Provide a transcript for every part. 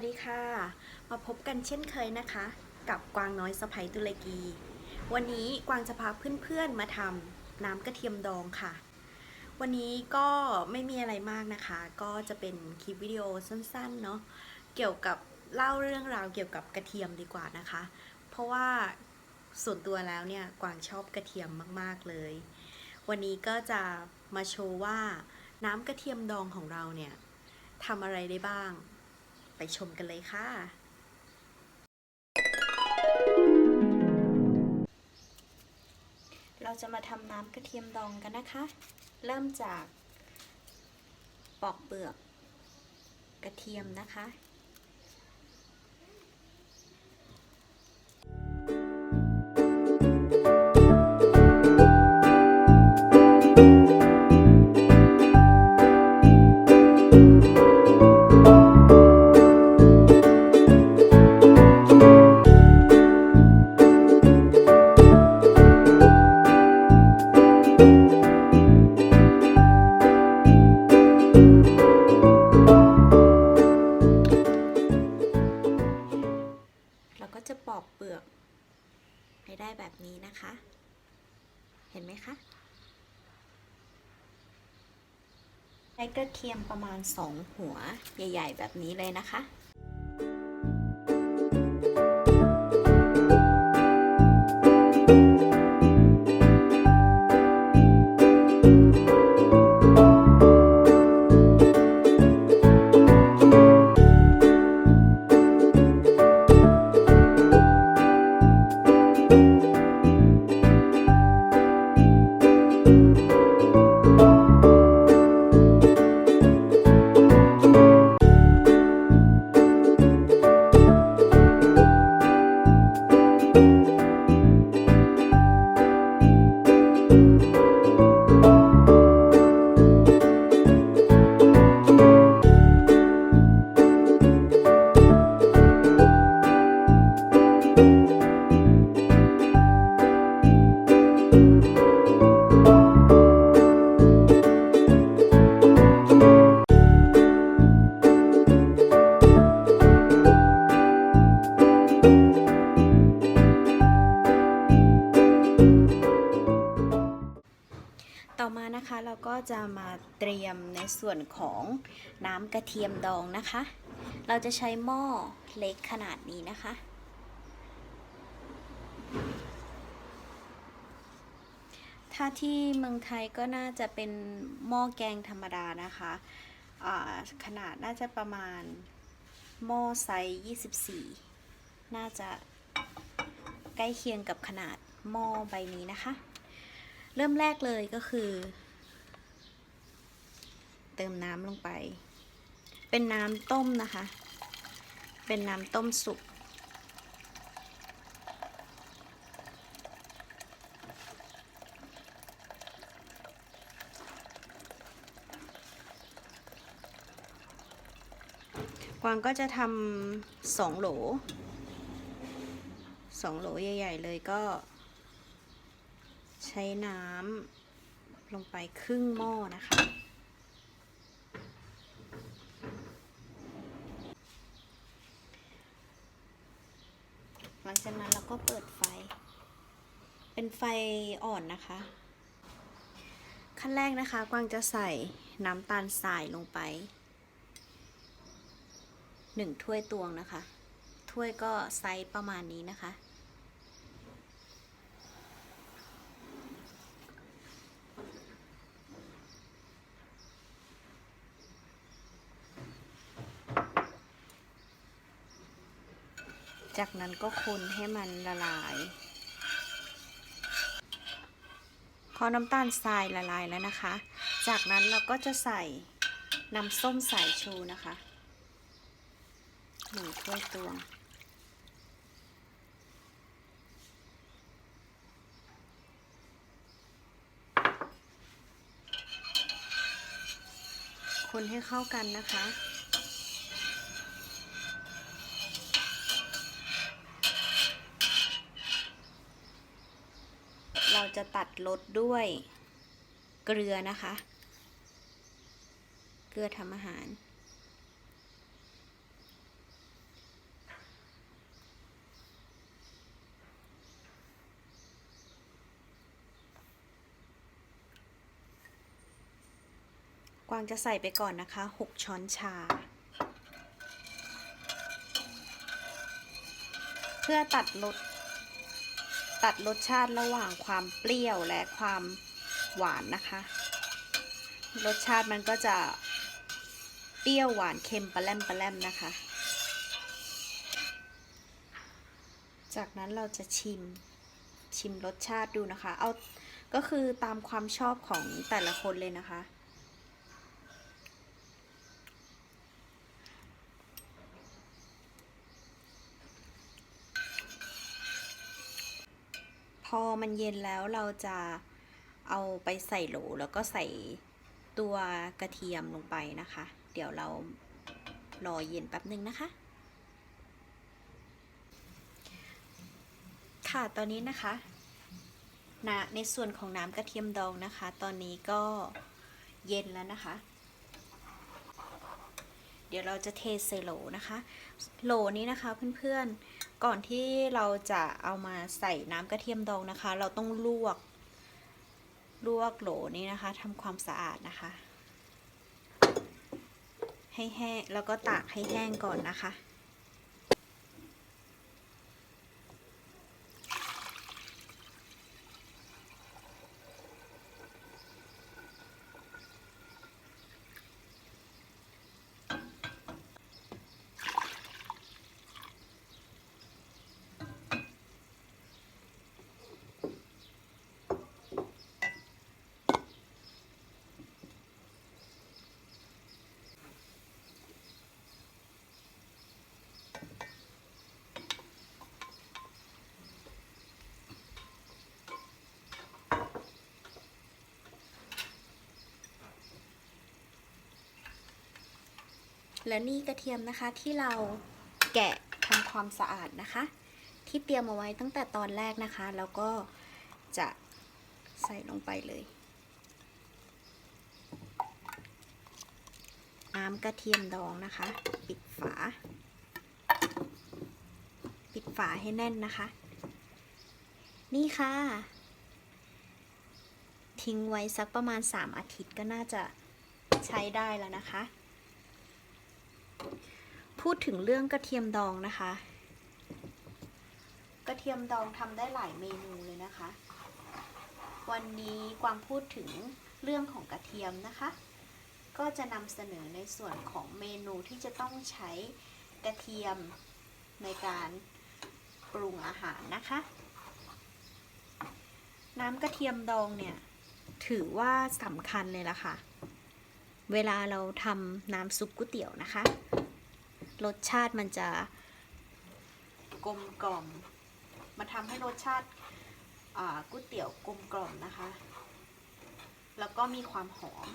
วัสดีค่ะ มาพบกันเช่นเคยนะคะ กับกวางน้อยสะพ้ยตุรกี วันนี้กวางจะพาเพื่อนๆมาทำน้ำกระเทียมดองค่ะ วันนี้ก็ไม่มีอะไรมากนะคะ ก็จะเป็นคลิปวิดีโอสั้นๆเนาะเกี่ยวกับเล่าเรื่องราวเกี่ยวกับกระเทียมดีกว่านะคะ เพราะว่าส่วนตัวแล้วเนี่ยกวางชอบกระเทียมมากๆเลย วันนี้ก็จะมาโชว์ว่าน้ำกระเทียมดองของเราเนี่ยทำอะไรได้บ้าง ไปชมกันเลยค่ะ เราจะมาทำน้ำกระเทียมดองกันนะคะ เริ่มจากปอกเปลือกกระเทียมนะคะ ให้ได้แบบนี้นะคะ เห็นไหมคะใช้กระเทียมประมาณ 2 หัวใหญ่ ๆ แบบนี้เลยนะคะ ยมในส่วนของน้ำกระเทียมดองนะคะ เราจะใช้หม้อเล็กขนาดนี้นะคะ ถ้าที่เมืองไทยก็น่าจะเป็นหม้อแกงธรรมดานะคะขนาดน่าจะประมาณหม้อไซส์24 น่าจะใกล้เคียงกับขนาดหม้อใบนี้นะคะ เริ่มแรกเลยก็คือ เติมน้ำลงไป เป็นน้ำต้มนะคะ เป็นน้ำต้มสุก กวางก็จะทำสองโหลสองโหลใหญ่ ๆ เลยก็ ใช้น้ำลงไปครึ่งหม้อนะคะ หลังจา ก็เปิดไฟ เป็นไฟอ่อนนะคะ ขั้นแรกนะคะกวางจะใส่น้ำตาลทรายลงไปหนึ่งถ้วยตวงนะคะ ถ้วยก็ไซส์ประมาณนี้นะคะ จากนั้นก็คนให้มันละลาย พอน้ำตาลทรายละลายแล้วนะคะ จากนั้นเราก็จะใส่น้ำส้มสายชูนะคะหนึ่งถ้วยตวง คนให้เข้ากันนะคะ รสด้วยเกลือนะคะ เกลือทำอาหาร กวางจะใส่ไปก่อนนะคะ 6 ช้อนชา เพื่อตัดรส ตัดรสชาติระหว่างความเปรี้ยวและความหวานนะคะ รสชาติมันก็จะเปรี้ยวหวานเค็มปลาแรมปลาแรมนะคะ จากนั้นเราจะชิมชิมรสชาติดูนะคะ เอาก็คือตามความชอบของแต่ละคนเลยนะคะ พอมันเย็นแล้วเราจะเอาไปใส่โหลแล้วก็ใส่ตัวกระเทียมลงไปนะคะ เดี๋ยวเรารอเย็นแป๊บนึงนะคะ ค่ะตอนนี้นะคะนะในส่วนของน้ำกระเทียมดองนะคะ ตอนนี้ก็เย็นแล้วนะคะ เดี๋ยวเราจะเทใส่โหลนะคะ โหลนี้นะคะเพื่อนๆ ก่อนที่เราจะเอามาใส่น้ำกระเทียมดองนะคะ เราต้องลวก ลวกโหลนี้นะคะทำความสะอาดนะคะ ให้แห้งแล้วก็ตากให้แห้งก่อนนะคะ และนี่กระเทียมนะคะที่เราแกะทำความสะอาดนะคะ ที่เตรียมเอาไว้ตั้งแต่ตอนแรกนะคะ แล้วก็จะใส่ลงไปเลย น้ำกระเทียมดองนะคะ ปิดฝา ปิดฝาให้แน่นนะคะ นี่ค่ะ ทิ้งไว้สักประมาณ 3 อาทิตย์ก็น่าจะใช้ได้แล้วนะคะ พูดถึงเรื่องกระเทียมดองนะคะ กระเทียมดองทำได้หลายเมนูเลยนะคะ วันนี้กวางพูดถึงเรื่องของกระเทียมนะคะ ก็จะนำเสนอในส่วนของเมนูที่จะต้องใช้กระเทียมในการปรุงอาหารนะคะ น้ำกระเทียมดองเนี่ยถือว่าสำคัญเลยล่ะค่ะ เวลาเราทำน้ำซุปก๋วยเตี๋ยวนะคะ รสชาติมันจะกลมกล่อมมาทำให้รสชาติก๋วยเตี๋ยวกลมกล่อมนะคะ แล้วก็มีความหอม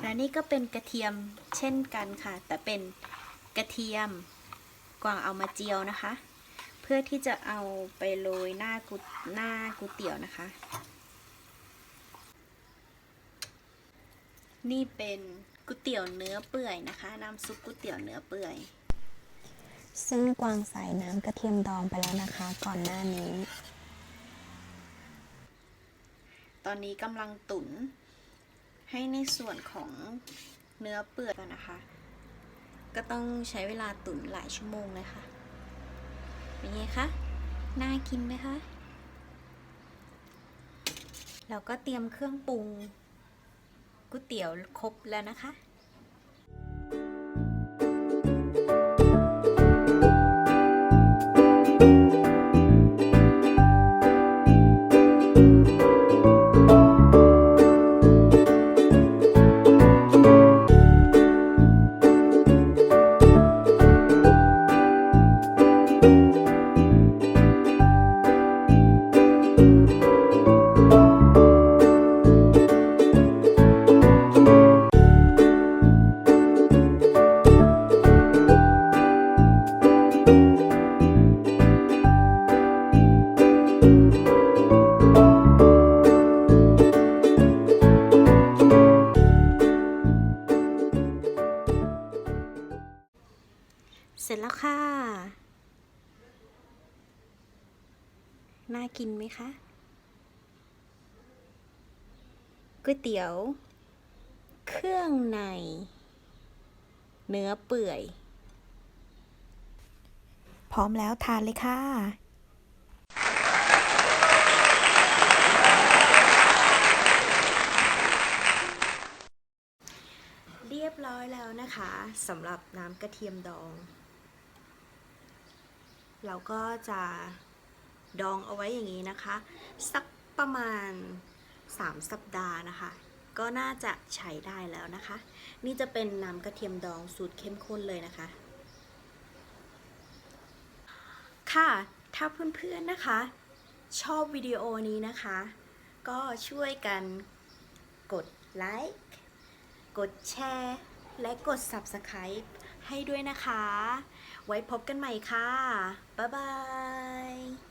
และนี่ก็เป็นกระเทียมเช่นกันค่ะ แต่เป็นกระเทียมกวางเอามาเจียวนะคะ เพื่อที่จะเอาไปโรยหน้ากุหน้าก๋วยเตี๋ยวนะคะ นี่เป็น ก๋วยเตี๋ยวเนื้อเปื่อยนะคะ น้ำซุปก๋วยเตี๋ยวเนื้อเปื่อย ซึ่งกวางใส่น้ำกระเทียมดองไปแล้วนะคะ ก่อนหน้านี้ ตอนนี้กำลังตุ๋นให้ในส่วนของเนื้อเปื่อยก่อนนะคะ ก็ต้องใช้เวลาตุ๋นหลายชั่วโมงเลยค่ะ เป็นไงคะ น่ากินไหมคะ เราก็เตรียมเครื่องปรุง ก๋วยเตี๋ยวครบแล้วนะคะ น่ากินไหมคะก๋วยเตี๋ยว เครื่องใน เนื้อเปื่อย พร้อมแล้วทานเลยค่ะเรียบร้อยแล้วนะคะสำหรับน้ำกระเทียมดอง เราก็จะ ดองเอาไว้อย่างนี้นะคะ สักประมาณ 3 สัปดาห์นะคะ ก็น่าจะใช้ได้แล้วนะคะ นี่จะเป็นน้ำกระเทียมดองสูตรเข้มข้นเลยนะคะ ค่ะ ถ้าเพื่อนๆนะคะ ชอบวิดีโอนี้นะคะ ก็ช่วยกันกดไลค์กดแชร์และกด Subscribe ให้ด้วยนะคะ ไว้พบกันใหม่ค่ะ บ๊ายบาย